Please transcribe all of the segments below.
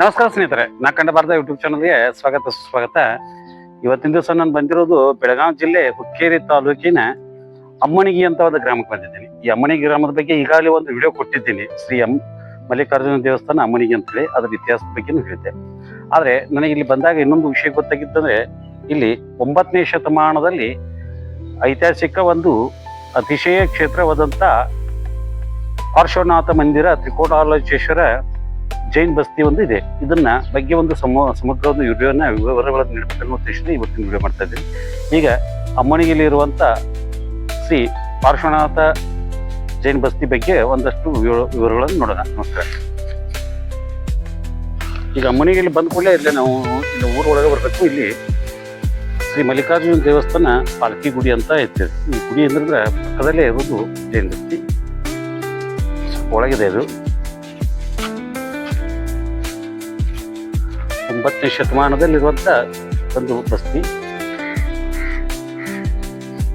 ನಮಸ್ಕಾರ ಸ್ನೇಹಿತರೆ, ನಾ ಕಂಡ ಭಾರತ ಯೂಟ್ಯೂಬ್ ಚಾನಲ್ಗೆ ಸ್ವಾಗತ, ಸುಸ್ವಾಗತ. ಇವತ್ತಿನ ದಿವಸ ನಾನು ಬಂದಿರೋದು ಬೆಳಗಾವಿ ಜಿಲ್ಲೆ ಹುಕ್ಕೇರಿ ತಾಲೂಕಿನ ಅಮ್ಮಣಿಗಿ ಅಂತ ಒಂದು ಗ್ರಾಮಕ್ಕೆ ಬಂದಿದ್ದೀನಿ. ಈ ಅಮ್ಮಣಿಗಿ ಗ್ರಾಮದ ಬಗ್ಗೆ ಈಗಾಗಲೇ ಒಂದು ವಿಡಿಯೋ ಕೊಟ್ಟಿದ್ದೀನಿ. ಶ್ರೀ ಎಂ ಮಲ್ಲಿಕಾರ್ಜುನ ದೇವಸ್ಥಾನ ಅಮ್ಮಣಿಗಿ ಅಂತೇಳಿ, ಅದರ ಇತಿಹಾಸದ ಬಗ್ಗೆನೂ ಹೇಳಿದ್ದೆ. ಆದರೆ ನನಗೆ ಇಲ್ಲಿ ಬಂದಾಗ ಇನ್ನೊಂದು ವಿಷಯ ಗೊತ್ತಾಗಿತ್ತಂದ್ರೆ, ಇಲ್ಲಿ ಒಂಬತ್ತನೇ ಶತಮಾನದಲ್ಲಿ ಐತಿಹಾಸಿಕ ಒಂದು ಅತಿಶಯ ಕ್ಷೇತ್ರವಾದಂಥ ಪಾರ್ಶ್ವನಾಥ ಮಂದಿರ ತ್ರಿಕೋಟಾಲೋಚೇಶ್ವರ ಜೈನ್ ಬಸ್ತಿ ಒಂದು ಇದೆ. ಇದನ್ನ ಬಗ್ಗೆ ಒಂದು ಸಮ ಸಮಗ್ರ ಒಂದು ವಿಡಿಯೋನ ವಿವರಗಳನ್ನು ನೀಡಬೇಕನ್ನೋ ಉದ್ದೇಶದಿಂದ ಇವತ್ತಿನ ವಿಡಿಯೋ ಮಾಡ್ತಾ ಇದ್ದೀನಿ. ಈಗ ಅಮ್ಮನಿಗೆಯಲ್ಲಿ ಇರುವಂತ ಶ್ರೀ ಪಾರ್ಶ್ವನಾಥ ಜೈನ್ ಬಸ್ತಿ ಬಗ್ಗೆ ಒಂದಷ್ಟು ವಿವರ- ವಿವರಗಳನ್ನು ನೋಡೋಣ. ನಮಸ್ಕಾರ. ಈಗ ಅಮ್ಮನಿಗೆಯಲ್ಲಿ ಬಂದ ಕೂಡಲೇ ಇಲ್ಲೇ ನಾವು ಇಲ್ಲಿ ಊರೊಳಗೆ ಬರಬೇಕು. ಇಲ್ಲಿ ಶ್ರೀ ಮಲ್ಲಿಕಾರ್ಜುನ ದೇವಸ್ಥಾನ ಪಾಲ್ಕಿ ಗುಡಿ ಅಂತ ಐತೆ. ಈ ಗುಡಿ ಅಂದ್ರೆ ಪಕ್ಕದಲ್ಲೇ ಇರೋದು ಜೈನ್ ಬಸ್ತಿ. ಒಳಗಿದೆ ಇದು ಒಂಬತ್ತನೇ ಶತಮಾನದಲ್ಲಿರುವಂಥ ಒಂದು ಬಸ್ತಿ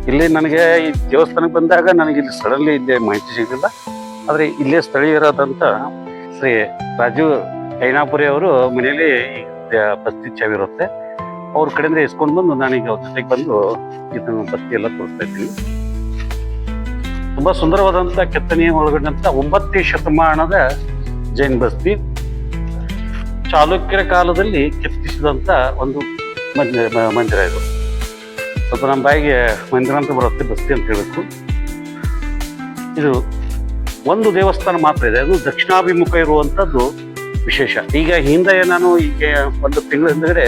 ಇಲ್ಲಿ ನನಗೆ ಈ ದೇವಸ್ಥಾನಕ್ಕೆ ಬಂದಾಗ ನನಗೆ ಇಲ್ಲಿ ಸಡನ್ಲಿ ಇಲ್ಲಿ ಮಾಹಿತಿ ಸಿಗಲಿಲ್ಲ. ಆದರೆ ಇಲ್ಲೇ ಸ್ಥಳೀಯರಾದಂಥ ಶ್ರೀ ರಾಜು ಐನಾಪುರಿ ಅವರು ಮನೆಯಲ್ಲಿ ಬಸ್ತಿ ಚಾವಿರುತ್ತೆ. ಅವ್ರ ಕಡೆಯಿಂದ ಇಸ್ಕೊಂಡು ಬಂದು ನಾನೀಗ ಅವ್ರ ಜೊತೆಗೆ ಬಂದು ಇದು ಬಸ್ತಿ ಎಲ್ಲ ತೋರಿಸ್ತಾ ಇದ್ದೀನಿ. ತುಂಬಾ ಸುಂದರವಾದಂಥ ಕೆತ್ತನೆಯ ಒಳಗೊಂಡಂಥ ಒಂಬತ್ತನೇ ಶತಮಾನದ ಜೈನ್ ಬಸ್ತಿ. ಚಾಲುಕ್ಯರ ಕಾಲದಲ್ಲಿ ಕೆತ್ತಿಸಿದಂತ ಒಂದು ಮಂದಿರ ಇದು. ಸ್ವಲ್ಪ ನಮ್ಮ ಬಾಯಿಗೆ ಮಂದಿರ ಅಂತ ಬರುತ್ತೆ, ಬಸ್ತಿ ಅಂತ ಹೇಳಬೇಕು. ಇದು ಒಂದು ದೇವಸ್ಥಾನ ಮಾತ್ರ ಇದೆ, ಅದು ದಕ್ಷಿಣಾಭಿಮುಖ ಇರುವಂಥದ್ದು ವಿಶೇಷ. ಈಗ ಹಿಂದೆ ನಾನು ಈಗ ಒಂದು ತಿಂಗಳ ಹಿಂದಗಡೆ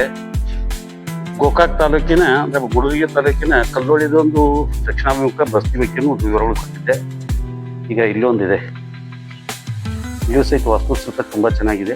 ಗೋಕಾಕ್ ತಾಲೂಕಿನ, ಅಂದ್ರೆ ಗುಡುಗಿ ತಾಲೂಕಿನ ಕಲ್ಲೋಳಿದೊಂದು ದಕ್ಷಿಣಾಭಿಮುಖ ಬಸ್ತಿ ಒಂದು ವಿವರಗಳು ಕೊಟ್ಟಿದ್ದೆ. ಈಗ ಇಲ್ಲೊಂದಿದೆ ಇಲ್ಲೂ ಸಹಿತ ವಾಸ್ತುಶಿಲ್ಪ ತುಂಬ ಚೆನ್ನಾಗಿದೆ.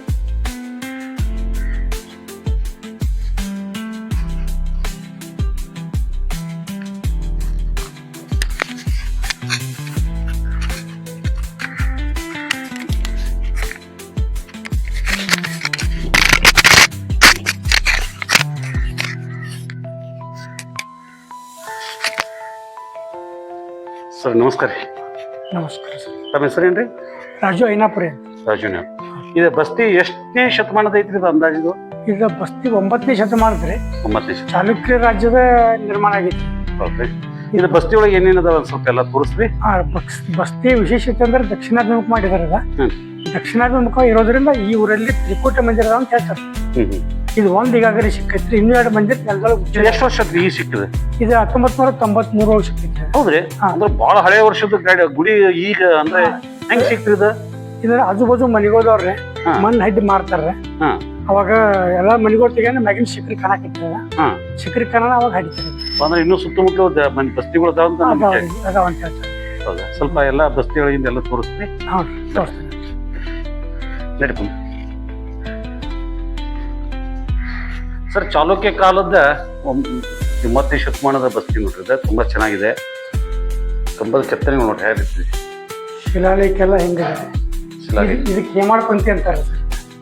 ನಮಸ್ಕಾರ ರೀ. ನಮಸ್ಕಾರ ಸರ್. ತಮ್ಮ ಹೆಸರೇನ್ರಿ ರಾಜು ಐನಾಪುರಿ ಅಂತ. ರಾಜುನ. ಇದು ಬಸ್ತಿ ಎಷ್ಟನೇ ಶತಮಾನದ ಐತ್ರಿ ಇದು ಅಂದಾಜಿದು ಈಗ ಬಸ್ತಿ ಒಂಬತ್ತನೇ ಶತಮಾನದ್ರಿ ಒಂಬತ್ತನೇ ಶತ ಚಾಲುಕ್ಯ ರಾಜ್ಯದ ನಿರ್ಮಾಣ ಆಗೈತಿ. ಹೌದ್ರಿ. ಇದು ಬಸ್ತಿ ಒಳಗೆ ಏನೇನು ಅದಾವ ಒಂದ್ ಸ್ವಲ್ಪ ಎಲ್ಲ ತೋರಿಸ್ರಿ. ಆ ಬಸ್ ಬಸ್ತಿ ವಿಶೇಷತೆ ಅಂದ್ರೆ ದಕ್ಷಿಣಾಭಿಮುಖ ಮಾಡಿದಾರೆ ಅದ. ಹ್ಮ್. ದಕ್ಷಿಣಾಭಿಮುಖ ಇರೋದ್ರಿಂದ ಈ ಊರಲ್ಲಿ ತ್ರಿಕೂಟ ಮಂದಿರ ಅಂತ ಹೇಳ್ತಾರೆ. ಹ್ಮ್ ಹ್ಮ್. ಇದು ಒಂದ್ ಈಗಾಗಲೇ ಸಿಕ್ಕೈತ್ರಿ ಇನ್ನೂ ಎರಡು ಮಂದಿ. ಎಷ್ಟು ವರ್ಷ ಆತ್ರಿ ಈ ಸಿಕ್ಕಿದೆ? ಇದು ಹತ್ತೊಂಬತ್ ನೂರ ತೊಂಬತ್ ಮೂರು ಸಿಕ್ಕೈತ್ರಿ ಹೌದ್ರಿ. ಅಂದ್ರೆ ಬಹಳ ಹಳೆ ವರ್ಷದ ಗಾಡಿ. ಗುಡಿ ಈಗ ಅಂದ್ರೆ ಹೆಂಗ್ ಸಿಕ್ತ್ರಿ ಇದು? ಇದ್ರ ಆಜು ಬಾಜು ಮನೆಗೋದವ್ರೆ. ಮಣ್ಣು ಹಡ್ಡಿ ಮಾರ್ತಾರ್ರಿ. ಹಾ. ಅವಾಗ ಎಲ್ಲಾ ಮನಿಗೋಳ ತೆಗೆನ ಮ್ಯಾಗಿನ ಶಿಖರಿ ಕಣ ಹಾ. ಶಿಖರಿ ಕಣ ಅವಾಗ ಹಡಿತಾರೆ. ಅಂದ್ರೆ ಇನ್ನೂ ಸುತ್ತಮುತ್ತ ಮನೆ ಬಸ್ತಿಗಳು ಅದಾವ ಅಂತ ನಮ್ಗೆ ಅದಾವ್ರಿ ಅದಾವ ಅಂತ ಹೇಳ್ತಾರೆ. ಹೌದಾ? ಸ್ವಲ್ಪ ಎಲ್ಲಾ ಬಸ್ತಿಗಳಿಂದ ಎಲ್ಲ ತೋರಿಸ್ತೀನಿ. ಹೌದು ತೋರಿಸ್ತೀನಿ. ನಡ್ಕೊಂಡು ಸರ್ ಚಾಲುಕ್ಯ ಕಾಲದ ಒಂಬತ್ತನೇ ಶತಮಾನದ ಬಸ್ತಿ ನೋಡ್ರಿ ಇದು ತುಂಬಾ ಚೆನ್ನಾಗಿದೆ. ಕಂಬದ ಕೆತ್ತನೆ ನೋಡ್ರಿ ಯಾವ ರೀತಿ ಶಿಲಾಲೇಖ ಎಲ್ಲ ಹಿಂಗಿದೆ ಇದು- ಇದಕ್ಕೆ ಹೇಮಾಡ ಪಂಕ್ತಿ ಅಂತಾರೆ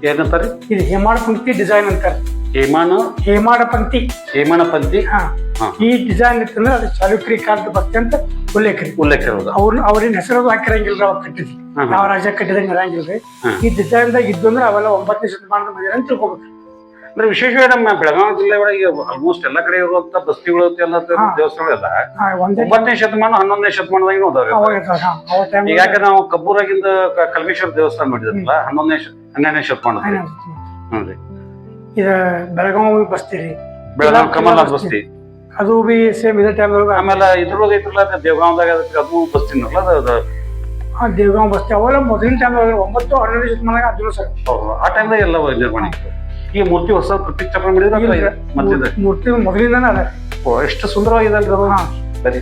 ಏನಂತಾರೆ ಇದು ಹೇಮಾಡ ಪಂಕ್ತಿ ಡಿಸೈನ್ ಅಂತಾರೆ. ಹೇಮಾನ? ಹೇಮಾಡ ಪಂಕ್ತಿ. ಹೇಮನ ಹಾ. ಈ ಡಿಸೈನ್ ಇತ್ತಂದ್ರೆ ಅದು ಚಾಲುಕ್ರಿ ಕಾಲದ ಬಸ್ತಿ ಅಂತ ಉಲ್ಲೇಖ ಉಲ್ಲೇಖ ಅವ್ರ ಅವ್ರಿನ ಹೆಸರು ಹಾಕಿರಂಗಿಲ್ಲ ಅವಾಗ ಕಟ್ಟಿದ್ವಿ. ಯಾವ ರಾಜ ಕಟ್ಟಿದಂಗೆ ಇರಂಗಿಲ್ರಿ. ಹಾ. ಈ ಡಿಸೈನ್ದಾಗ ಇದ್ದು ಅಂದ್ರೆ ಅವೆಲ್ಲ ಒಂಬತ್ತನೇ ಶತಮಾನದ ಮಂದಿರ ಅಂತ ತಿಳ್ಕೊಬೇಕು. ಅಂದ್ರೆ ವಿಶೇಷವಾಗಿ ನಮ್ಮ ಬೆಳಗಾವಿ ಜಿಲ್ಲೆ ಒಳಗೆ ಆಲ್ಮೋಸ್ಟ್ ಎಲ್ಲ ಕಡೆ ಇರುವಂತ ಬಸ್ತಿಗಳು ಎಲ್ಲ ದೇವಸ್ಥಾನಗಳು ದೇವಸ್ಥಾನಗಳೆಲ್ಲ ಒಂಬತ್ತನೇ ಶತಮಾನ ಹನ್ನೊಂದನೇ ಶತಮಾನದಾಗ ಅದಾವೆ ಈಗ ಯಾಕೆ ನಾವು ಕಬ್ಬೂರಾಗಿಂದ ಕಲ್ಮೇಶ್ವರ ದೇವಸ್ಥಾನ ಮಾಡಿದ್ರಲ್ಲ ಹನ್ನೊಂದನೇ ಹನ್ನೆರಡನೇ ಶತಮಾನ. ಹ್ಞೂ ಇದು ಬೆಳಗಾವಿ ಬಸ್ತಿ ರೀ. ಬೆಳಗಾವಿ ಕಮಲ್ನಾಥ್ ಬಸ್ತಿ. ಅದು ಬಿ ಸೇಮ್ ಇದೇ ಟೈಮ್ ಆಮೇಲೆ ಇದ್ರೊಳಗೆ ಐತ್ರಲ್ಲ ದೇವಗಾಂದಾಗ ದೇವಗಾಂವ್ದಾಗ ಅದಕ್ಕೆ ಅದು ಬಸ್ತಿನಲ್ಲ ಅದು ಅದು ಆ ದೇವಗಾಂವ್ ಬಸ್ತಿ. ಅವೆಲ್ಲ ಮೊದಲಿನ ಟೈಮ್ ಒಂಬತ್ತು ಹನ್ನೆರಡು ಶತಮಾನ ಅದನ್ನು ಸರ್. ಆ ಟೈಮ್ದಾಗ ಎಲ್ಲ ನಿರ್ಮಾಣ ಇತ್ತು ಈ ಮೂರ್ತಿ ಹೊಸ ಪ್ರತಿಷ್ಠಾಪನೆ ಮಾಡಿದ್ರೆ ಮೂರ್ತಿ ಮೊದಲಿಂದನೇ ಅದ. ಎಷ್ಟು ಸುಂದರವಾಗಿದೆ ಅಲ್ರಿ ಅದು. ಸರಿ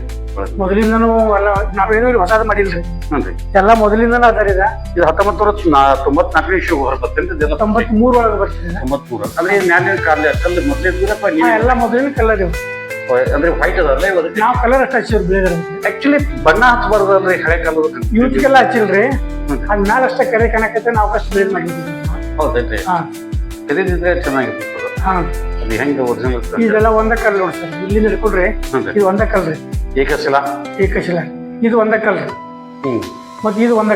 ಮೊದಲಿಂದನೂ ಎಲ್ಲ ನಾವೇನು ಇಲ್ಲಿ ಹೊಸದು ಮಾಡಿಲ್ರಿ. ಹ್ಞೂ ಎಲ್ಲ ಮೊದಲಿಂದನೂ ಅದ ರೀ ಇದು. ಹತ್ತೊಂಬತ್ತು ನೂರ ತೊಂಬತ್ನಾಲ್ಕನೇ ಇಶ್ಯೂ ಹೊರ ಬರ್ತೇನೆ ಇದೆಲ್ಲ ತೊಂಬತ್ ಒಳಗೆ ಬರ್ತೀನಿ ತೊಂಬತ್ಮೂರು. ಅಂದ್ರೆ ಮ್ಯಾಲಿನ ಕಾಲ ಕಲ್ಲು ಮೊದಲೇ ಇದ್ದೀರಪ್ಪ ಹಾ, ನೀವು ಎಲ್ಲ ಮೊದಲಿನ ಕಲರ್ ಇವು. ಅಂದ್ರೆ ವೈಟ್ ಅದಲ್ಲ ಇವತ್ತು ನಾವು ಕಲರ್ ಅಷ್ಟು ಹಚ್ಚಿರ್ ಬೇರೆ ಆಕ್ಚುಲಿ ಬಣ್ಣ ಹಚ್ಚಬಾರ್ದು ಅಂದ್ರೆ ಹಳೆ ಕಾಲದ ಯೂತ್ಗೆಲ್ಲ ಹಚ್ಚಿಲ್ರಿ. ರೀ. ಅದ್ ಮ್ಯಾಲ ಅಷ್ಟೇ ಕರೆ ಕಾಣಕತ್ತೆ ನಾವು ಅಷ್ಟು ಬೇರೆ ಮಾಡಿದ್ವಿ. ಹೌದೇನ್ರಿ ಹಾ. ತೆರೆದಿದ್ರೆ ಚೆನ್ನಾಗಿತ್ತು ಹಾ. ಅದು ಹೆಂಗೆ ಒರಿಜಿನಲ್ ಇದೆಲ್ಲ ಒಂದ ಕಲ್ ನೋಡಿ ಸರ್. ಇಲ್ಲಿ ಹಿಡ್ಕೊಡ್ರಿ ಇದು ಒಂದ ರೀ ಏಕಶಿಲ? ಏಕಶಿಲ. ಇದು ಒಂದ ರೀ ಮತ್ತೆ ಇದು ಒಂದ.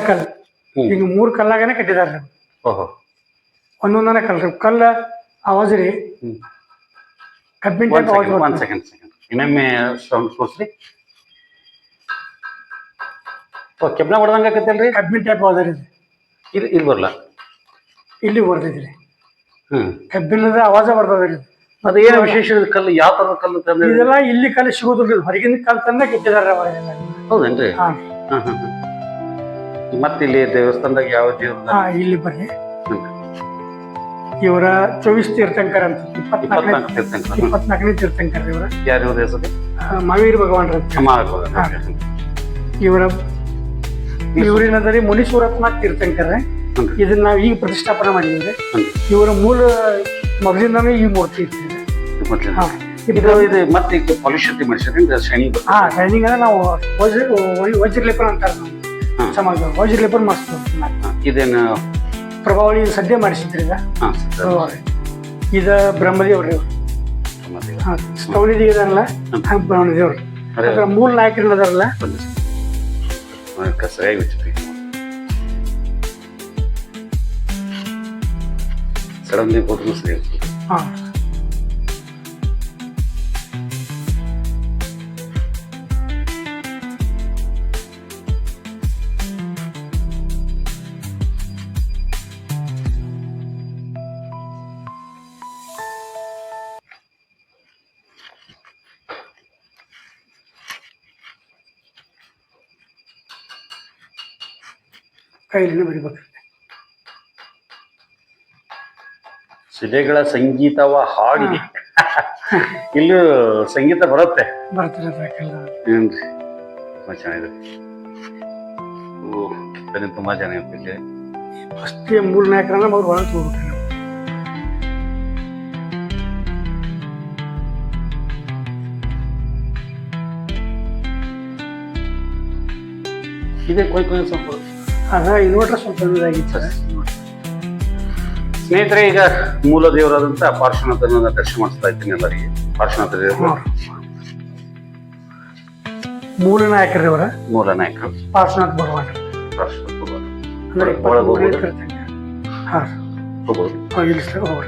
ಈಗ ಮೂರ್ ಕಲ್ಲಾಗನೆ ಕಟ್ಟಿದಾರೆ ಓಹೋ. ಒಂದೊಂದನೇ ಕಲ್ಲು ರೀ ಕಲ್ಲ ಆವಾಜ್ ರೀ. ಕಬ್ಬಿನ ಟೈಪ್ ಆವಾಜ್ ಸೆಕೆಂಡ್ ಒಂದ್ ಸೆಕೆಂಡ್ ಸೆಕೆಂಡ್ ಇನ್ನೊಮ್ಮೆ ಸೌಂಡ್ ತೋರಿಸ್ರಿ ಓ ಕೆಬ್ನ ಹೊಡೆದಂಗ ಆಕತ್ತಲ್ರಿ? ಕಬ್ಬಿನ ಟೈಪ್ ಆವಾಜ್ ರೀ. ಇಲ್ಲಿ ಇಲ್ಲಿ ಬರಲ್ಲ ಇಲ್ಲಿ ಬರ್ತೈತಿ ಕಬ್ಬಿಣದ ಆವಾಜ ಬರ್ತದೆ ರೀ. ಅದು ಏನು ವಿಶೇಷ ಇದು ಕಲ್ಲು? ಯಾವ ತರದ ಕಲ್ಲು ತಂದೆ ಇದೆಲ್ಲ ಇಲ್ಲಿ ಕಲ್ಲು ಸಿಗೋದಿಲ್ಲ ಹೊರಗಿನ ಕಲ್ಲು ತಂದ ಕೆಟ್ಟಿದಾರೆ ಅವರೆಲ್ಲ ಹೌದೇನ್ರಿ? ಹಾ. ಮತ್ತೆ ಇಲ್ಲಿ ದೇವಸ್ಥಾನದಾಗ ಯಾವ ದೇವ್ರ ಹಾ ಇಲ್ಲಿ ಬರ್ರಿ. ಇವರ ಚೌಬೀಸ್ ತೀರ್ಥಂಕರ್ ಅಂತ. ಇಪ್ಪತ್ನಾಲ್ಕನೇ ಇಪ್ಪತ್ನಾಲ್ಕು ತೀರ್ಥಂಕರ. ಇಪ್ಪತ್ನಾಲ್ಕನೇ ತೀರ್ಥಂಕರ್ ಇವರ. ಯಾರು ಇವ್ರ ಹೆಸರು? ಮಹಾವೀರ್ ಭಗವಾನ್. ಇವರ ಇವರಿನದರಿ ಮುನೀಶ್ವರತ್ನ ತೀರ್ಥಂಕರ್. ಇದನ್ನ ನಾವು ಈಗ ಪ್ರತಿಷ್ಠಾಪನೆ ಮಾಡಿದ್ರೆ ಹ್ಞೂ ಇವರ ಮೂಲ ಮೊದಲಿಂದಾನೇ ಈ ಮೂರ್ತಿ. ಹಾ. ಇದು ಇದು ಮತ್ತೆ ಪೊಲ್ಯೂಷನ್ ಮಾಡಿಸಿದ್ರೆ ಶೈನಿಂಗ್. ಹಾ ಟ್ರೈನಿಂಗ್ ಅಂದ್ರೆ ನಾವು ವಜ್ರ ವಜ್ರಲೇಪನ ಅಂತಾರೆ ನಾವು. ಸಮಾಜ ವಜ್ರಲೇಪನ ಮಾಡಿಸ್ತೀವಿ ಹಾ, ಇದೇನು? ಪ್ರಭಾವಳಿ ಸದ್ಯ ಮಾಡಿಸಿದ್ರಿ ಈಗ. ಇದ ಬ್ರಹ್ಮದೇವ್ರಿ. ಹಾ ಸ್ಥೌನಿದಿ ಇದಾರಲ್ಲ ಹಂಗ ಬ್ರಹ್ಮದೇವ್ರು. ಅರೆ. ಮೂಲ ನಾಯಕರು ಅದಾರಲ್ಲ ಸರಿಯಾಗಿ ಬಿಚ್ಚಿರಿ ಸಡನ್ಲಿ ಹೋದ್ರು ಸರಿ ಆಗ್ತದೆ. ಹಾ ಕೈಲಿನ ಬರಿಬೇಕು ಶಿಲೆಗಳ ಸಂಗೀತವ ಹಾಡಿ ಇಲ್ಲೂ ಸಂಗೀತ ಬರುತ್ತೆ. ಏನ್ರಿ? ತುಂಬಾ ಚೆನ್ನಾಗಿದೆ. ಓ ತುಂಬಾ ಚೆನ್ನಾಗಿದೆ ಇಲ್ಲಿ ಫಸ್ಟ್ ಮೂಲ ನಾಯಕರನ್ನ ಅವ್ರು ಒಳಗೆ ಹೋಗ್ಬೇಕು ನಾವು ಇದೆ ಕೊಯ್ ಕೊಯ್ ಸ್ವಲ್ಪ. ಅದ ಇನ್ವರ್ಟರ್ ಸ್ವಲ್ಪ ಇದಾಗಿತ್ತು. ಸ್ನೇಹಿತರೆ ಈಗ ಮೂಲ ದೇವರಾದಂತ ಪಾರ್ಶ್ವನಾಥನ ದರ್ಶನ ಮಾಡಿಸ್ತಾ ಇದ್ದೀನಿ ಎಲ್ಲರಿಗೆ. ಪಾರ್ಶ್ವನಾಥ ದೇವರು. ಮೂಲ ನಾಯಕರು ಇವರ ಮೂಲ ನಾಯಕರು ಪಾರ್ಶ್ವನಾಥ್ ಭಗವಾನ್. ಪಾರ್ಶ್ವನಾಥ ಭಗವಾನ್. ಅಂದ್ರೆ ಒಳಗೆ ಹೋಗ್ಬೋದಾ? ಹಾ. ಹೋಗ್ಬೋದು. ಹಾ, ಇಲ್ಲಿ ಹೋಗ್ರಿ.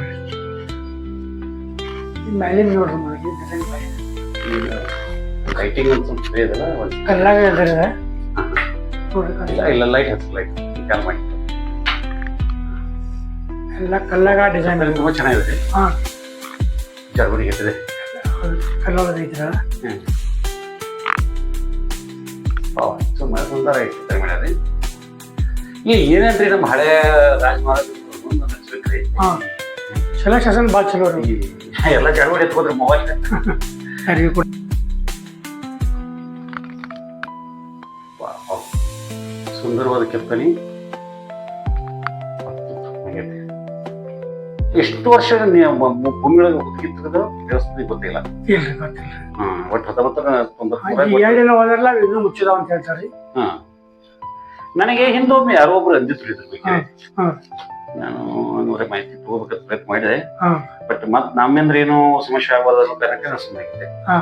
ಇಲ್ಲಿ ಮ್ಯಾಲಿನ ನೋಡ್ರಿ ಮೊದಲು ಡಿಸೈನ್ ಬಾರಿ ಲೈಟಿಂಗ್ ಅಂತ ಸ್ವಲ್ಪ ಒಂದ್- ಕಲ್ಲಾಗ. ನೋಡ್ರಿ ಇಲ್ಲ ಕಲ್ಲಾಗ. ಇಲ್ಲ ಲೈಟ್ ಹಚ್ಚ ಲೈಟ್ ಮಾಡಿ. ಎಲ್ಲ ಕಲ್ಲಾಗ ಡಿಸೈನ್ ತುಂಬ ಚೆನ್ನಾಗಿದೆ. ಹಾಂ. ಜರ್ಮನಿ ಇರ್ತದೆ ಕಲ್ಲೊಳಗೆ ವಾವ್, ತುಂಬಾ ಸುಂದರ ಐತೆ ತಮಿಳಲ್ಲಿ ಈ ಏನೇನ್ರಿ ನಮ್ಮ ಹಳೆ ರಾಜ ಹಾಂ. ಹಾ ಸೆಲೆಕ್ಷನ್ ಭಾಳ ಚಲೋ ರೀ. ಎಲ್ಲ ಜರ್ಮನಿ ಎತ್ಕೋದ್ರಿ ಮೊಬೈಲ್. ಯಾರಿಗೂ ಕೂಡ ಸುಂದರವಾದ ಕೆತ್ತನೆ. ಎಷ್ಟು ವರ್ಷ ನೀವು ಭೂಮಿಯೊಳಗೆ ಹುದುಗಿರ್ತದ ದೇವಸ್ಥಾನ ಗೊತ್ತಿಲ್ಲ. ಇಲ್ರಿ ಗೊತ್ತಿಲ್ಲ. ಹ್ಮ್ ಒಟ್ಟು ಹತ್ತೊಂಬತ್ತರ ತೊಂಬತ್ಮೂರ ಈ ಎರಡಿನ ಇನ್ನೂ ಮುಚ್ಚಿದಾವ ಅಂತ ಹೇಳ್ತಾರ್ರಿ ಹಾ. ನನಗೆ ಹಿಂದೊಮ್ಮೆ ಯಾರೋ ಒಬ್ರು ಅಂದಿದ್ರು ಇದ್ರ ಬಗ್ಗೆ. ಹಾ ನಾನು ಒಂದೂವರೆ ಮಾಹಿತಿ ತಗೋಬೇಕಂತ ಪ್ರಯತ್ನ ಮಾಡಿದೆ. ಹಾ. ಬಟ್ ಮತ್ ನಮ್ಮಿಂದ್ರ ಏನು ಸಮಸ್ಯೆ ಆಗಬಾರ್ದು ಅನ್ನೋ ಕಾರಣಕ್ಕೆ ನಾನು ಸುಮ್ಮನೆ ಇದ್ದೆ. ಹಾ.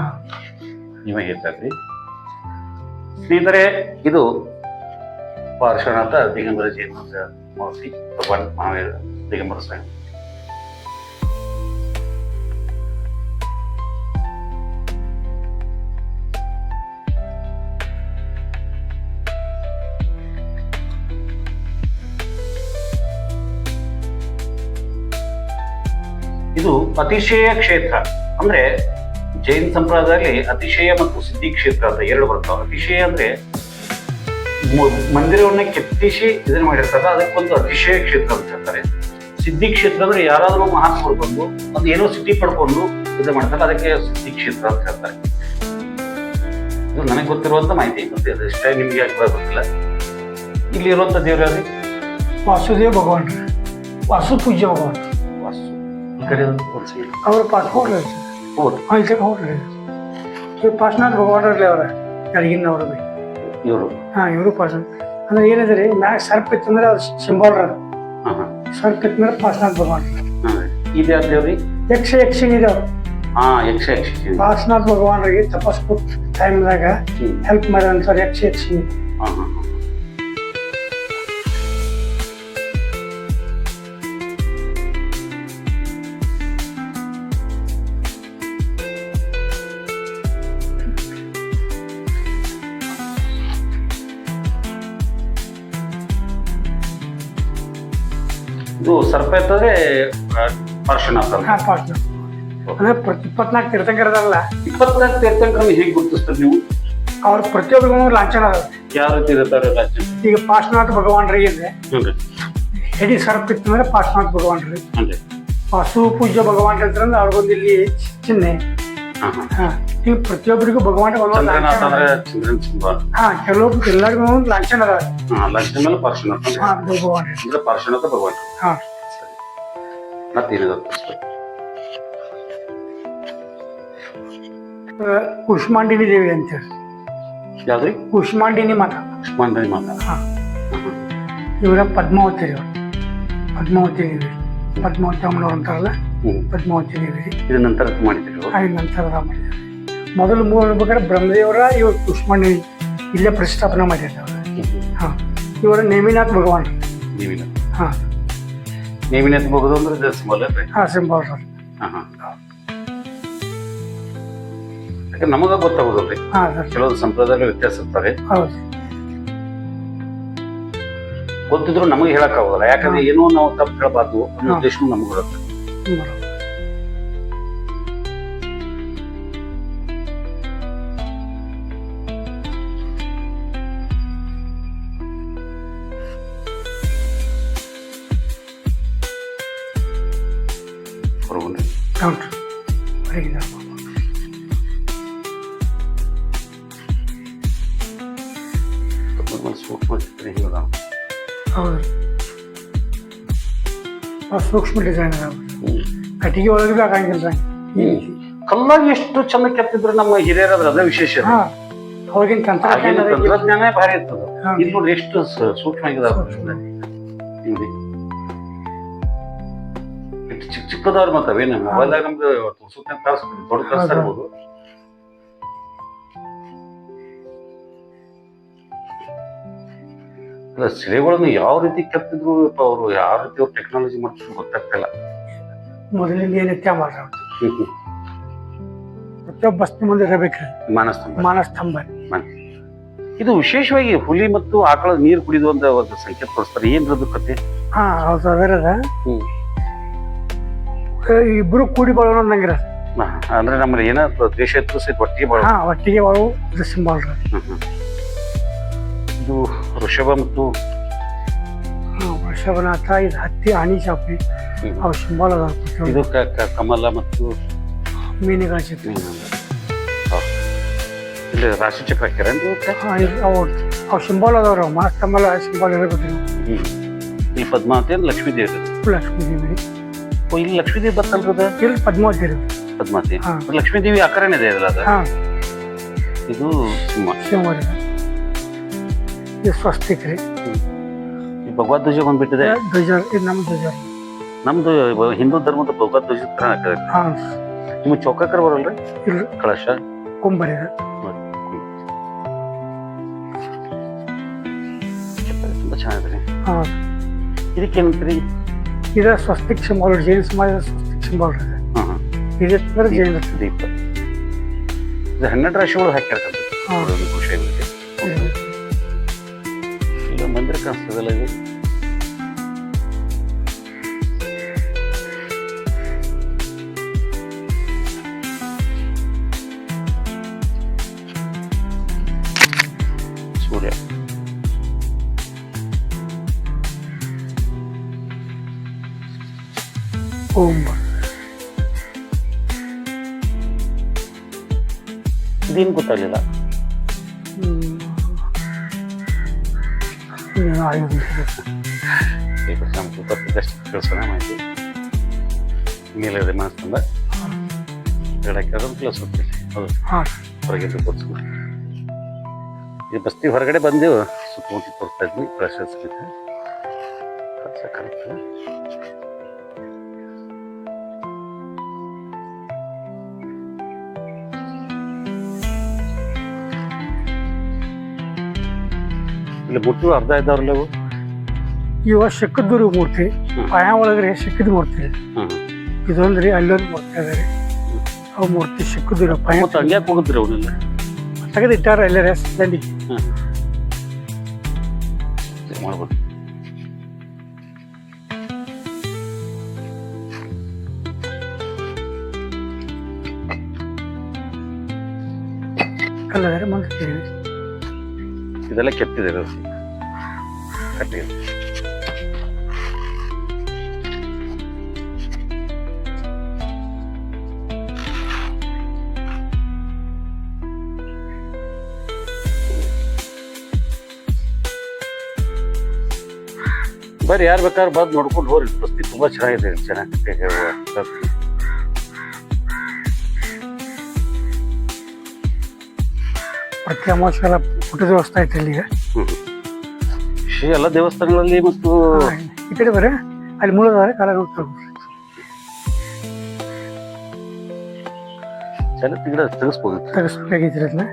ನೀವೇ ಹೇಳ್ತಾರ್ರಿ ಸ್ನೇಹಿತರೆ ಇದು ಪಾರ್ಶ್ವನಾಥ ದಿಗಂಬರ ಜಯಂತ ಮೂರ್ತಿ ಭಗವಾನ್ ಮಹಾವೀರ ದಿಗಂಬರ ಸ್ವಾಮಿ. ಇದು ಅತಿಶಯ ಕ್ಷೇತ್ರ. ಅಂದ್ರೆ ಜೈನ್ ಸಂಪ್ರದಾಯದಲ್ಲಿ ಅತಿಶಯ ಮತ್ತು ಸಿದ್ಧಿ ಕ್ಷೇತ್ರ ಅಂತ ಎರಡು ಬರ್ತಾವ. ಅತಿಶಯ ಅಂದ್ರೆ ಮಂದಿರವನ್ನ ಕೆತ್ತಿಸಿ ಇದನ್ನ ಮಾಡಿರ್ತಾರ. ಅದಕ್ಕೊಂದು ಅತಿಶಯ ಕ್ಷೇತ್ರ ಅಂತ ಹೇಳ್ತಾರೆ. ಸಿದ್ಧಿ ಕ್ಷೇತ್ರ ಅಂದ್ರೆ ಯಾರಾದರೂ ಮಹಾತ್ಮರು ಬಂದು ಒಂದು ಏನೋ ಸಿದ್ಧಿ ಪಡ್ಕೊಂಡು ಇದನ್ನ ಮಾಡ್ತಾರೆ. ಅದಕ್ಕೆ ಸಿದ್ಧಿ ಕ್ಷೇತ್ರ ಅಂತ ಹೇಳ್ತಾರೆ. ಇದು ನನಗೆ ಗೊತ್ತಿರುವಂತ ಮಾಹಿತಿ. ಮತ್ತೆ ಅದು ಇಷ್ಟ ನಿಮ್ಗೆ ಯಾಕೆ ಗೊತ್ತಿಲ್ಲ. ಇಲ್ಲಿ ಇರುವಂತ ದೇವರ ಯಾವ್ದು ವಾಸುದೇವ ಭಗವಾನ್. ವಾಸು ಪೂಜ್ಯ ಭಗವಾನ್. ಈ ಕಡೆ ಒಂದು ತೋರ್ಸಿ. ಅವ್ರ ಪಾಸ್ ಹೋಗ್ರಿ. ಹೌದು ಹಾಂ ಈ ಹೋಗ್ರಿ. ಇವ್ರು ಭಗವಾನ್ ಇರಲಿ ಅವ್ರ. ಅವ್ರ ಇವರು. ಹಾಂ ಇವರು ಪಾಸ್. ಅಂದ್ರೆ ಏನಿದೆ ರೀ ಮ್ಯಾಗ ಸರ್ಪ್ ಇತ್ತಂದ್ರೆ ಅವ್ರ ಸಿಂಬಲ್ ಅದು. ಸರ್ಪ್ ಇತ್ತಂದ್ರೆ ಪಾಶ್ನಾಥ್ ಭಗವಾನ್. ಹಾ ಇದು ದೇವ್ರಿ ಯಕ್ಷ ಯಕ್ಷಿಣಿ ಅವ್ರು. ಹಾ ಯಕ್ಷ ಯಕ್ಷ ಪಾಸ್ನಾಥ್ ಭಗವಾನ್ರಿಗೆ ತಪಸ್ ಟೈಮ್ದಾಗ. ಹೆಲ್ಪ್ ಮಾಡ್ಯಾರ ಯಕ್ಷ ಯಕ್ಷಿಣಿ. ಹಾಂ ಹಾ. ಹಾ. ಸರ್ಪ ಎತ್ತಂದ್ರೆ ಪಾರ್ಶ್ವನಾಥ. ಹಾ ಅಂದ್ರೆ ಪ್ರತಿ ಇಪ್ಪತ್ನಾಲ್ಕು ತೀರ್ಥಂಕರದಲ್ಲ? ಇಪ್ಪತ್ನಾಲ್ಕು ತೀರ್ಥಂಕರನ್ನ ಹೇಗೆ ಗುರುತಿಸ್ತಾರೆ ನೀವು? ಅವ್ರ ಪ್ರತಿಯೊಬ್ಬರಿಗೂ ಲಾಂಛನ ಯಾರು ಯಾವ ರೀತಿ ಇರ್ತಾರೆ ರಾಜ್ಯ ಈಗ ಪಾರ್ಶ್ವನಾಥ ಭಗವಾನ್ರಿಗೆ ಇದೆ ಹೆಡಿ ಸರ್ಪ್ ಇತ್ತಂದ್ರೆ ಪಾರ್ಶ್ವನಾಥ ಭಗವಾನ್ರಿ ವಾಸು ಪೂಜ್ಯ ಭಗವಾನ್ ಅಂತಂದ್ರೆ ಅವ್ರಿಗೊಂದು ಇಲ್ಲಿ ಚಿಹ್ನೆ. ಹಾ. ಈಗ ಪ್ರತಿಯೊಬ್ಬರಿಗೂ ಭಗವಂತ ಒಂದೊಂದು ಲಾಂಛನ ಅದ. ಚಂದ್ರನ ಸಿಂಹ ಹಾ ಕೆಲವೊಬ್ರು ಎಲ್ಲರಿಗೂ ಒಂದೊಂದು ಲಾಂಛನ ಅದ ಹಾಂ ಲಕ್ಷ್ಮಿ ಮೇಲೆ ಪಾರ್ಶ್ವನಾಥ. ಹಾ ಭಗವಾನ್. ಅಂದ್ರೆ ಪಾರ್ಶ್ವನಾಥ ಭಗವಾನ್. ಹಾ. ಸರಿ. ಮತ್ತೇನಿದೆ ಕುಷ್ಮಾಂಡಿನಿ ದೇವಿ ಅಂತೇಳಿ ಯಾವ್ದ್ರಿ? ಕುಷ್ಮಾಂಡಿನಿ ಮಾತ. ಮಂಡಳಿ ಮಾತಾ. ಹಾ. ಇವರ ಪದ್ಮಾವತಿ ರೀ ಅವ್ರು ಪದ್ಮಾವತಿ ದೇವಿ. ಪದ್ಮಾವತಿ ಅಮ್ಮನವ್ರು ಅಂತಾರಲ್ಲ. ಹ್ಞೂ ಪದ್ಮಾವತಿ ದೇವಿ. ಇದು ನಂತರ ಮಾಡಿದ್ರು. ಆ ಆಗಿ ನಂತರ ಮಾಡಿದ್ದಾರೆ ಮೊದಲು ಮೂರು ಹೇಳ್ಬೇಕಾದ್ರೆ ಬ್ರಹ್ಮದೇವರ ಇವರು ಕುಷ್ಮಾಂಡಿನಿ ಇಲ್ಲೇ ಪ್ರತಿಷ್ಠಾಪನೆ ಮಾಡಿದ್ದಾರೆ ಹಾಂ. ಇವರ ನೇಮಿನಾಥ್ ಭಗವಾನ್. ನೇಮಿನಾಥ್. ಹಾಂ. ನೇಮಿನಾಥ್ ಭಗವಾನ್ ಅಂದ್ರೆ ಸಿಂಬಲ್ ಹಾಂ ಸಿಂಬಲ್ ಸರ್ ಹಾಂ ಹಾಂ. ನಮಗ ಸರ್ ಕೆಲವೊಂದು ಸಂಪ್ರದಾಯದಲ್ಲಿ ವ್ಯತ್ಯಾಸ ಇರ್ತಾರೆ ಹೌದು. ಗೊತ್ತಿದ್ರು ನಮಗೆ ಹೇಳಕ್ ಆಗೋದಿಲ್ಲ ಯಾಕಂದ್ರೆ ಏನೋ ನಾವು ತಪ್ಪು ಹೇಳಬಾರ್ದು ಅನ್ನೋ. ಉದ್ದೇಶ ನಮ್ಗೆ ಬರುತ್ತೆ. ಸೂಕ್ಷ್ಮ ಡಿಸೈನ್ ಅದಾವ. ಕಟ್ಟಿಗೆ ಒಳಗೆ ಆಗಂಗಿಲ್ಲ. ಕಲ್ಲಾಗಿ ಎಷ್ಟು ಚಂದ ಕೆತ್ತಿದ್ರು ನಮ್ಮ ಹಿರಿಯರಾದ್ರೆ ಅದ. ವಿಶೇಷ ಅವಾಗಿನ ತಂತ್ರಜ್ಞಾನ ತಂತ್ರಜ್ಞಾನ ಭಾರಿ ಇರ್ತದ. ಇದು ಇಲ್ಲಿ ನೋಡ್ರಿ ಎಷ್ಟು ಸೂಕ್ಷ್ಮ ಆಗಿದಾವ ಚಿಕ್ಕ ಚಿಕ್ಕದವ್ರ ಮತ್ತೆ ಏನು ಮೊಬೈಲ್ದಾಗ ನಮ್ದು ಸುತ್ತ ಕಳ್ಸ್ತೀವಿ ದೊಡ್ಡ ಕಳ್ಸ್ತಾ ಇರ್ಬೋದು ಅಲ್ಲ ಸಿಲೆಗಳನ್ನು ಯಾವ ರೀತಿ ಕೆತ್ತಿದ್ರು ಅವರು ಯಾವ ರೀತಿ ಅವ್ರು ಟೆಕ್ನಾಲಜಿ ಮಾಡ್ತಿದ್ರು ಗೊತ್ತಾಗ್ತಿಲ್ಲ. ಮೊದಲಿಂದ ಏನೈತೆ ಮಾಡ್ರ. ಪ್ರತಿಯೊಬ್ಬ ಮುಂದೆ ಇರಬೇಕ್ರಿ. ಮಾನಸ್ತಂಭ. ಮಾನಸ್ತಂಭ. ಇದು ವಿಶೇಷವಾಗಿ ಹುಲಿ ಮತ್ತು ಆಕಳ ನೀರು ಕುಡಿದು ಅಂತ ಒಂದು ಸಂಕೇತ ತೋರಿಸ್ತಾರೆ. ಏನ್ರದ್ದು ಕತೆ? ಹಾ ಹೌದು ಅದರದ ಹ್ಮ್. ಇಬ್ರು ಕೂಡಿ ಬಾಳೋಣ ಅನ್ನಂಗಿರ ಅಂದ್ರೆ ನಮ್ಮಲ್ಲಿ ಏನ ದೇಶ ಸಹಿತ ಒಟ್ಟಿಗೆ ಬಾಳ ಹಾ ಒಟ್ಟಿಗೆ ಬಾಳು ಇದು ಸಿಂಬಲ್ ಇದು ಋಷಭ ಮತ್ತು ಹಾ ವೃಷಭನಾಥ ಇದು ಹತ್ತಿ ಆನಿ ಚಾಪಿ ಹ್ಮ್. ಅವು ಸಿಂಬಲ್ ಅದಾವ ಪ್ರತಿಯೊಂದು. ಇದು ಕ- ಕ- ಕಮಲ ಮತ್ತು ಮೀನುಗಳ ಚಿತ್ರ ಹ್ಮ್, ಹೌದು. ಇಲ್ಲಿ ರಾಶಿ ಚಕ್ರ ಹಾಕ್ಯಾರೇನ್ರಿ ಇವಕ್ಕೆ? ಹಾ ಇದು ಅವು ಅವು ಸಿಂಬಲ್ ಅದಾವ್ರಿ ಅವು ಮಾಸ್ತಂಬಲ ಸಿಂಬಲ್ ಇರಬೇಕು ಹ್ಮ್ ಇಲ್ಲಿ ಪದ್ಮಾವತಿ ಅಂದ್ರೆ ಲಕ್ಷ್ಮೀ ದೇವಿ ಲಕ್ಷ್ಮೀ ದೇವಿ ಓ ಇಲ್ಲಿ ಲಕ್ಷ್ಮೀ ದೇವಿ ಬರ್ತಲ್ರಿ ಅದು ಇಲ್ಲಿ ಪದ್ಮಾವತಿ ರೀ ಪದ್ಮಾವತಿ ಹಾ. ಲಕ್ಷ್ಮೀ ದೇವಿ ಆಕಾರನೇ ಇದೆ ಅಲ್ಲ ಅದು ಹಾ ಇದು ಸಿಂಹ ಸಿಂಹ ರೀ ಇದು ಸ್ವಸ್ತಿಕ್ ರೀ ಈ ಭಗವದ್ ಧ್ವಜ ಬಂದ್ಬಿಟ್ಟಿದೆ. ಧ್ವಜ ಇದು ನಮ್ಮ ಧ್ವಜ. ನಮ್ದು ಹಿಂದೂ ಧರ್ಮದ ಭಗವದ್ ಧ್ವಜ ತರ ಹಾಕಿದೆ. ಹಾ. ನಿಮ್ಗೆ ಚೌಕಾಕರ್ ಬರಲ್ರಿ? ಇಲ್ಲಿ. ಕಳಶ? ಕೊಂಬರಿ ರೀ ತುಂಬಾ ಚೆನ್ನಾಗಿದೆ ಹಾ. ಇದಕ್ಕೆ ಏನಂತೀರಿ ಇದು ಸ್ವಸ್ತಿಕ್ ಸಿಂಬಲ್ ಜೈನ ಸಮಾಜದ ಸ್ವಸ್ತಿಕ್ ಸಿಂಬಲ್ ರೀ ಹಾ ಹಾ ಇದು ಜೈನ ದೀಪ. ಇದು ಹನ್ನೆರಡು ರಾಶಿಗಳು ಹಾಕಿರ್ತದೆ ಹಾ. ಖುಷಿ ಆಗುತ್ತೆ ಈಗ ಮಂದಿರ ಕಾಣಿಸ್ತದಲ್ಲ ಆಯುಧ ಈಗ ನಮ್ಮ ಗೊತ್ತಿದ್ದಷ್ಟು ತಿಳಿಸೋಣ ಮಾಹಿತಿ ಮೇಲೆ ಮನಸ್ತಂದ ಗಿಡಕ್ಕೆ ಅದನ್ನು ಪ್ಲಸ್ ಹೋಗ್ತೀವಿ ಹೌದು ಹಾ ಹೊರಗೆ ತೋರಿಸ್ಕೊ ಈ ಬಸ್ತಿ ಹೊರಗಡೆ ಬಂದೆವು ಸುತ್ತಮುತ್ತ ಕೊಡ್ತಾ ಇದ್ವಿ ಪ್ರಶಸ್ತಿ ಸಾಕಾಗ್ತದೆ ಇಲ್ಲಿ ಮುಟ್ಟು ಅರ್ಧ ಇದ್ದಾವ್ರಲ್ಲ ಇವು? ಇವ ಸಿಕ್ಕದ್ದೂರು ಮೂರ್ತಿ. ಪಾಯ ಒಳಗ್ರೆ ಸಿಕ್ಕಿದ ಮೂರ್ತಿ ಇದೊಂದ್ರಿ ಅಲ್ಲೊಂದು ಮೂರ್ತಿ ಅದ ರೀ. ಅವು ಮೂರ್ತಿ ಸಿಕ್ಕದೂರ ಪಾಯ ಮತ್ತೆ ಹಂಗ್ಯಾಕೆ ಹೋಗಿದ್ರಿ ಅವನ್ನೆಲ್ಲ ತೆಗೆದಿಟ್ಟಾರ ಅಲ್ಲೇ ದಂಡಿ ಮಾಡ್ಬೋದು ಕಲ್ಲದಾರೆ ಮಾಡ್ತೀವಿ ಇದೆಲ್ಲ ಕೆತ್ತಿದೆ ರಸಿ. ಕಟ್ಟಿಗೆ ಬರ್ರಿ ಯಾರು ಬೇಕಾದ್ರೆ ಬಂದು ನೋಡ್ಕೊಂಡು ಹೋಗ್ರಿ. ಬಸ್ತಿ ತುಂಬಾ ಚೆನ್ನಾಗಿದೆ ಚೆನ್ನಾಗಿ ಪ್ರತಿ ಅಮಾವಾಸ್ಯೆಲ್ಲ ಪುಟ್ಟ ದೇವಸ್ಥಾನ ಐತೆ ಅಲ್ಲಿಗೆ. ಶ್ರೀ ಎಲ್ಲ ದೇವಸ್ಥಾನಗಳಲ್ಲಿ ಮತ್ತು ಈ ಕಡೆ ಬರ. ಅಲ್ಲಿ ಮೂಲದಾರೆ ಕಾಲ ನೋಡ್ತಾರೆ ಜನ ಗಿಡ ತೆಗಿಸ್ಬೋದು. ತೆಗಿಸ್ಬೇಕಾಗಿತ್ತು ಅದನ್ನ?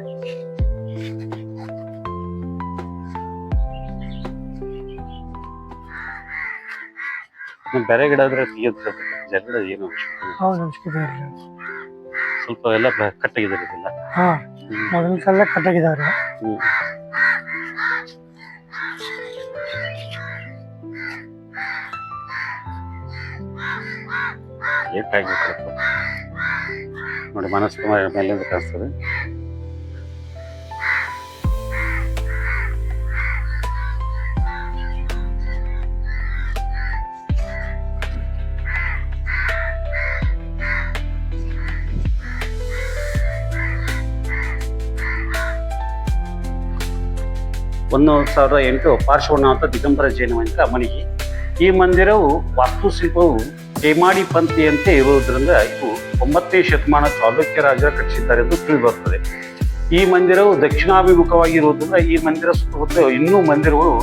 ಬೇರೆ ಗಿಡ ಆದ್ರೆ ಜನ ಏನು ಹೌದು ಅನ್ಸ್ಕಿದೆ ಇರಲಿ ಸ್ವಲ್ಪ ಎಲ್ಲ ಕಟ್ಟಾಗಿದೆ ಇದೆಲ್ಲ. ಹಾಂ. ಮೊದಲ ಕಾಲ ಕಟ್ಟಾಗಿದ್ದಾರೆ ಆಗ್ಬೇಕು ನೋಡಿ ಮನಸ್ಸು ಮೇಲಿಂದ ಕಾಣಿಸ್ತದೆ. ಒಂದು ಸಾವಿರದ ಎಂಟು ಪಾರ್ಶ್ವನಾಥ ದಿಗಂಬರ ಜೈನ ಅಮ್ಮನಿಗೆ ಈ ಮಂದಿರವು ವಾಸ್ತುಶಿಲ್ಪವು ಕೇಮಾಡಿ ಪಂಥಿಯಂತೆ ಇರುವುದರಿಂದ ಇದು ಒಂಬತ್ತನೇ ಶತಮಾನ ಚಾಲುಕ್ಯ ರಾಜರು ಕಟ್ಟಿಸಿದ್ದಾರೆ ಎಂದು ತಿಳಿದುಬರುತ್ತದೆ. ಈ ಮಂದಿರವು ದಕ್ಷಿಣಾಭಿಮುಖವಾಗಿರುವುದರಿಂದ ಈ ಮಂದಿರ ಸುತ್ತಮುತ್ತ ಇನ್ನೂ ಮಂದಿರಗಳು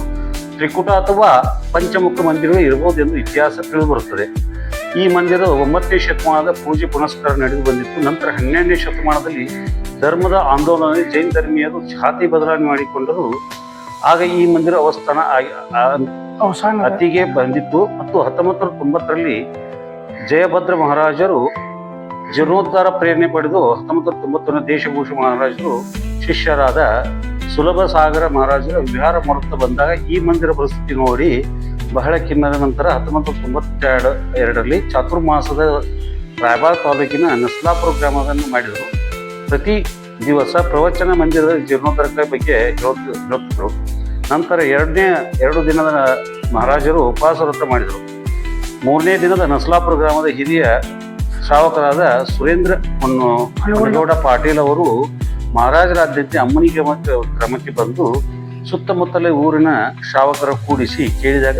ತ್ರಿಕುಟ ಅಥವಾ ಪಂಚಮುಖ ಮಂದಿರಗಳು ಇರಬಹುದು ಎಂದು ಇತಿಹಾಸ ತಿಳಿದುಬರುತ್ತದೆ. ಈ ಮಂದಿರ ಒಂಬತ್ತನೇ ಶತಮಾನದ ಪೂಜೆ ಪುನಸ್ಕಾರ ನಡೆದು ಬಂದಿತ್ತು. ನಂತರ ಹನ್ನೆರಡನೇ ಶತಮಾನದಲ್ಲಿ ಧರ್ಮದ ಆಂದೋಲನ ಜೈನ ಧರ್ಮೀಯರು ಜಾತಿ ಬದಲಾವಣೆ ಮಾಡಿಕೊಂಡರು. ಆಗ ಈ ಮಂದಿರ ಅವಸ್ಥಾನ ಅತಿಗೆ ಬಂದಿತ್ತು. ಮತ್ತು ಹತ್ತೊಂಬತ್ತು ನೂರ ತೊಂಬತ್ತರಲ್ಲಿ ಜಯಭದ್ರ ಮಹಾರಾಜರು ಜೀರ್ಣೋದ್ಧಾರ ಪ್ರೇರಣೆ ಪಡೆದು ಹತ್ತೊಂಬತ್ತು ನೂರ ತೊಂಬತ್ತೊಂದರ ದೇಶಭೂಷ ಮಹಾರಾಜರು ಶಿಷ್ಯರಾದ ಸುಲಭ ಸಾಗರ ಮಹಾರಾಜರ ವಿಹಾರ ಮಾಡುತ್ತಾ ಬಂದಾಗ ಈ ಮಂದಿರ ಪರಿಸ್ಥಿತಿ ನೋಡಿ ಬಹಳ ಕಿನ್ನದ ನಂತರ ಹತ್ತೊಂಬತ್ತು ನೂರ ತೊಂಬತ್ತೆರಡು ಎರಡರಲ್ಲಿ ಚಾತುರ್ಮಾಸದ ರಾಯಬಾಗ್ ತಾಲೂಕಿನ ನಸ್ಲಾಪುರ ಗ್ರಾಮವನ್ನು ಮಾಡಿದರು. ಪ್ರತಿ ದಿವಸ ಪ್ರವಚನ ಮಂದಿರದ ಜೀರ್ಣೋದ್ಧಾರದ ಬಗ್ಗೆ ಹೇಳುತ್ತ- ಹೇಳುತ್ತಿದ್ದರು ನಂತರ ಎರಡನೇ ಎರಡು ದಿನದ ಮಹಾರಾಜರು ಉಪವಾಸ ವ್ರತ ಮಾಡಿದರು. ಮೂರನೇ ದಿನದ ನಸ್ಲಾಪುರ ಗ್ರಾಮದ ಹಿರಿಯ ಶ್ರಾವಕರಾದ ಸುರೇಂದ್ರ ಹೊನ್ನಗೌಡ ಪಾಟೀಲ್ ಅವರು ಮಹಾರಾಜರಾದ್ಯತೆ ಅಮ್ಮನಿಗೆ ಮತ್ತು ಕ್ರಮಕ್ಕೆ ಬಂದು ಸುತ್ತಮುತ್ತಲೇ ಊರಿನ ಶ್ರಾವಕರ ಕೂಡಿಸಿ ಕೇಳಿದಾಗ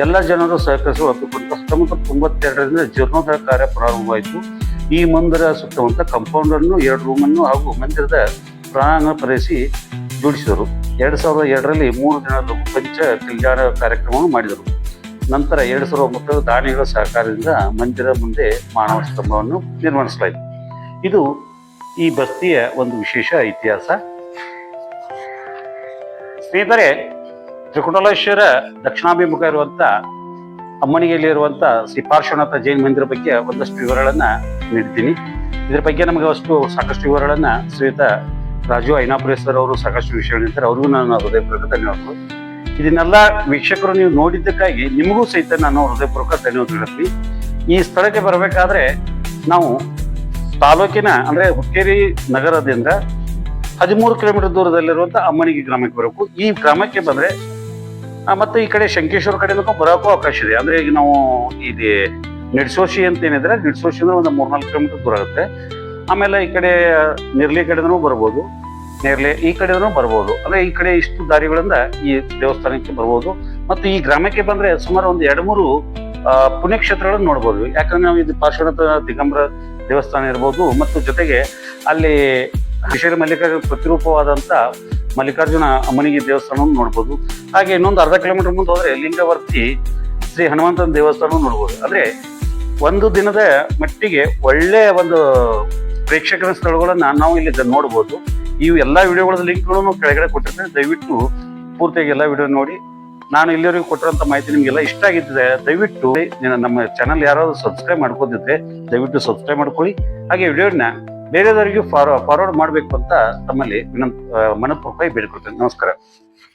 ಎಲ್ಲ ಜನರು ಸಹಕರಿಸಲು ಒಪ್ಪಿಕೊಂಡು ಸುತ್ತಮುತ್ತ ತೊಂಬತ್ತೆರಡರಿಂದ ಜೀರ್ಣೋದ್ಧಾರ ಕಾರ್ಯ ಪ್ರಾರಂಭವಾಯಿತು. ಈ ಮಂದಿರ ಸುತ್ತಮುತ್ತ ಅನ್ನು, ಎರಡು ರೂಮನ್ನು ಹಾಗೂ ಮಂದಿರದ ಪ್ರಾಣ ಪರಿಸಿ ಜೋಡಿಸಿದರು. ಎರಡು ಸಾವಿರದ ಎರಡರಲ್ಲಿ ಮೂರು ದಿನದ ಪಂಚ ಕಲ್ಯಾಣ ಕಾರ್ಯಕ್ರಮವನ್ನು ಮಾಡಿದರು. ನಂತರ ಎರಡು ಸಾವಿರದ ಒಂಬತ್ತರ ದಾನಿಗಳ ಸಹಕಾರದಿಂದ ಮಂದಿರ ಮುಂದೆ ಮಾನವ ಸ್ತಂಭವನ್ನು ನಿರ್ಮಿಸಲಾಯಿತು ಇದು ಈ ಬಸ್ತಿಯ ಒಂದು ವಿಶೇಷ ಇತಿಹಾಸ. ಸ್ನೇಹಿತರೆ, ತ್ರಿಕುಟಲೇಶ್ವರ ದಕ್ಷಿಣಾಭಿಮುಖ ಇರುವಂತ ಅಮ್ಮನಿಗೆಯಲ್ಲಿ ಇರುವಂತ ಶ್ರೀ ಪಾರ್ಶ್ವನಾಥ ಜೈನ್ ಮಂದಿರ ಬಗ್ಗೆ ಒಂದಷ್ಟು ವಿವರಗಳನ್ನ ನೀಡ್ತೀನಿ ಇದ್ರ ಬಗ್ಗೆ ನಮಗೆ ಅಷ್ಟು ಸಾಕಷ್ಟು ವಿವರಗಳನ್ನ ಶ್ರೀಯುತ ರಾಜು ಐನಾಪುರೇಶ್ವರ್ ಅವರು ಸಾಕಷ್ಟು ವಿಷಯ ನೀಡ್ತಾರೆ ಅವ್ರಿಗೂ ನಾನು ಹೃದಯಪೂರ್ವಕ ಧನ್ಯವಾದಗಳು. ಇದನ್ನೆಲ್ಲ ವೀಕ್ಷಕರು ನೀವು ನೋಡಿದ್ದಕ್ಕಾಗಿ ನಿಮಗೂ ಸಹಿತ ನಾನು ಹೃದಯಪೂರ್ವಕ ಧನ್ಯವಾದ ಹೇಳ್ತೀನಿ. ಈ ಸ್ಥಳಕ್ಕೆ ಬರಬೇಕಾದ್ರೆ ನಾವು ತಾಲೂಕಿನ, ಅಂದ್ರೆ ಹುಕ್ಕೇರಿ ನಗರದಿಂದ ಹದಿಮೂರು ಕಿಲೋಮೀಟರ್ ದೂರದಲ್ಲಿರುವಂತ ಅಮ್ಮನಿಗೆ ಗ್ರಾಮಕ್ಕೆ ಬರಬೇಕು. ಈ ಗ್ರಾಮಕ್ಕೆ ಬಂದ್ರೆ ಮತ್ತೆ ಈ ಕಡೆ ಶಂಕೇಶ್ವರ ಕಡೆಯಿಂದ ಬರೋಕ್ಕೂ ಅವಕಾಶ ಇದೆ. ಅಂದ್ರೆ ಈಗ ನಾವು ಇದೆ ನಿಡ್ಸೋಶಿ ಅಂತ ಏನಿದ್ರೆ ನಿಡ್ಸೋಶಿ ಅಂದ್ರೆ ಒಂದು ಮೂರ್ನಾಲ್ಕು ಕಿಲೋಮೀಟರ್ ದೂರ ಆಗುತ್ತೆ. ಆಮೇಲೆ ಈ ಕಡೆ ನಿರ್ಲಿ ಕಡೆದೂ ಬರ್ಬೋದು. ನೇರ್ಲೆ ಈ ಕಡೆನೂ ಬರ್ಬೋದು. ಅಂದ್ರೆ ಈ ಕಡೆ ಇಷ್ಟು ದಾರಿಗಳಿಂದ ಈ ದೇವಸ್ಥಾನಕ್ಕೆ ಬರ್ಬೋದು. ಮತ್ತು ಈ ಗ್ರಾಮಕ್ಕೆ ಬಂದ್ರೆ ಸುಮಾರು ಒಂದು ಎರಡು ಮೂರು ಪುಣ್ಯಕ್ಷೇತ್ರಗಳನ್ನು ನೋಡ್ಬೋದು. ಯಾಕಂದ್ರೆ ನಾವು ಇದು ಪಾರ್ಶ್ವನಾಥ ದಿಗಂಬರ ದೇವಸ್ಥಾನ ಇರ್ಬೋದು. ಮತ್ತು ಜೊತೆಗೆ ಅಲ್ಲಿ ಕಿಶೋರಿ ಮಲ್ಲಿಕಾರ್ಜುನ ಪ್ರತಿರೂಪವಾದಂತ ಮಲ್ಲಿಕಾರ್ಜುನ ಅಮ್ಮನಿಗೆ ದೇವಸ್ಥಾನವನ್ನು ನೋಡ್ಬೋದು. ಹಾಗೆ ಇನ್ನೊಂದು ಅರ್ಧ ಕಿಲೋಮೀಟರ್ ಮುಂದೆ ಹೋದ್ರೆ ಲಿಂಗವರ್ತಿ ಶ್ರೀ ಹನುಮಂತನ ದೇವಸ್ಥಾನ ನೋಡ್ಬೋದು. ಅಂದ್ರೆ ಒಂದು ದಿನದ ಮಟ್ಟಿಗೆ ಒಳ್ಳೆಯ ಒಂದು ಪ್ರೇಕ್ಷಕರ ಸ್ಥಳಗಳನ್ನ ನಾವು ಇಲ್ಲಿ ನೋಡ್ಬೋದು. ಈ ಎಲ್ಲಾ ವಿಡಿಯೋಗಳ ಲಿಂಕ್ಗಳನ್ನು ಕೆಳಗಡೆ ಕೊಟ್ಟಿರ್ತೇನೆ. ದಯವಿಟ್ಟು ಪೂರ್ತಿಯಾಗಿ ಎಲ್ಲ ವಿಡಿಯೋ ನೋಡಿ. ನಾನು ಇಲ್ಲಿವರೆಗೂ ಕೊಟ್ಟಿರೋಂಥ ಮಾಹಿತಿ ನಿಮಗೆಲ್ಲ ಇಷ್ಟ ಆಗಿದ್ದರೆ ದಯವಿಟ್ಟು ನಮ್ಮ ಚಾನಲ್ ಯಾರಾದರೂ ಸಬ್ಸ್ಕ್ರೈಬ್ ಮಾಡ್ಕೋದಿದ್ರೆ ದಯವಿಟ್ಟು ಸಬ್ಸ್ಕ್ರೈಬ್ ಮಾಡ್ಕೊಳ್ಳಿ. ಹಾಗೆ ವಿಡಿಯೋನ ಬೇರೆದವರಿಗೂ ಫಾರ್ವರ್ಡ್ ಮಾಡಬೇಕು ಅಂತ ತಮ್ಮಲ್ಲಿ ವಿನಂತ ಮನಪೂರ್ವಕವಾಗಿ ಬೇಡಿಕೊಳ್ತೇನೆ. ನಮಸ್ಕಾರ.